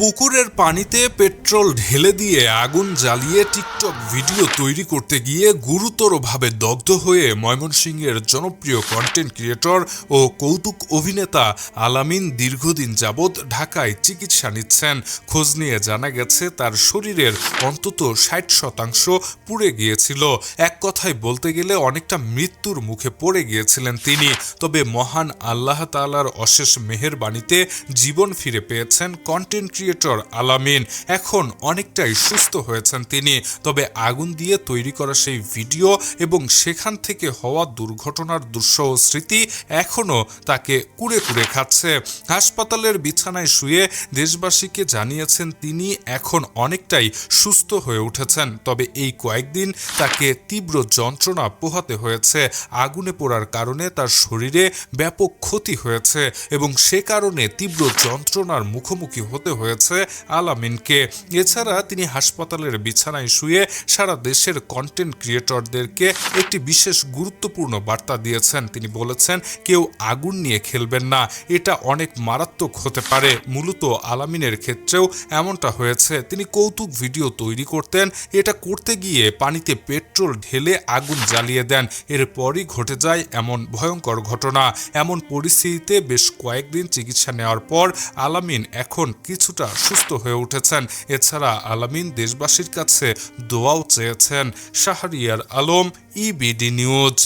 পুকুরের পানিতে পেট্রোল ঢেলে দিয়ে আগুন জ্বালিয়ে টিকটক ভিডিও তৈরি করতে গিয়ে গুরুতরভাবে দগ্ধ হয়ে ময়মনসিংহের জনপ্রিয় কন্টেন্ট ক্রিয়েটর ও কৌতুক অভিনেতা আলামিন দীর্ঘদিন যাবৎ ঢাকায় চিকিৎসা নিচ্ছেন। খোঁজ নিয়ে জানা গেছে, তার শরীরের অন্তত ষাট শতাংশ পুড়ে গিয়েছিল। এক কথায় বলতে গেলে অনেকটা মৃত্যুর মুখে পড়ে গিয়েছিলেন তিনি। তবে মহান আল্লাহ তাআলার অশেষ মেহেরবাণীতে জীবন ফিরে পেয়েছেন কন্টেন্ট ক্রিয়েটর আলামিন এখন অনেকটাই সুস্থ হয়েছেন তিনি। তবে আগুন দিয়ে তৈরি করা সেই ভিডিও এবং সেখান থেকে হওয়া দুর্ঘটনার দুঃসহ স্মৃতি এখনও তাকে কুড়ে কুড়ে খাচ্ছে। হাসপাতালের বিছানায় শুয়ে দেশবাসীকে জানিয়েছেন তিনি এখন অনেকটাই সুস্থ হয়ে উঠেছেন। তবে এই কয়েকদিন তাকে তীব্র যন্ত্রণা পোহাতে হয়েছে। আগুনে পোড়ার কারণে তার শরীরে ব্যাপক ক্ষতি হয়েছে এবং সে কারণে তীব্র যন্ত্রণার মুখোমুখি হতে হয়েছে। আলামিনকে। এছাড়া তিনি হাসপাতালের বিছানায় শুয়ে সারা দেশের কন্টেন্ট ক্রিয়েটরদেরকে একটি বিশেষ গুরুত্বপূর্ণ বার্তা দিয়েছেন। তিনি বলেছেন, কেউ আগুন নিয়ে খেলবেন না, এটা অনেক মারাত্মক হতে পারে। মূলত আলামিনের ক্ষেত্রেও এমনটা হয়েছে। তিনি কৌতুক ভিডিও তৈরি করতেন, এটা করতে গিয়ে পানিতে পেট্রোল ঢেলে আগুন জ্বালিয়ে দেন। এরপরই ঘটে যায় এমন ভয়ঙ্কর ঘটনা। এমন পরিস্থিতিতে বেশ কয়েকদিন চিকিৎসা নেওয়ার পর আলামিন এখন কিছুটা সুস্থ হয়ে উঠেছেন। এছাড়া আলামিন দেশবাসীর কাছে দোয়াও চেয়েছেন। Shahriar Alam EBD news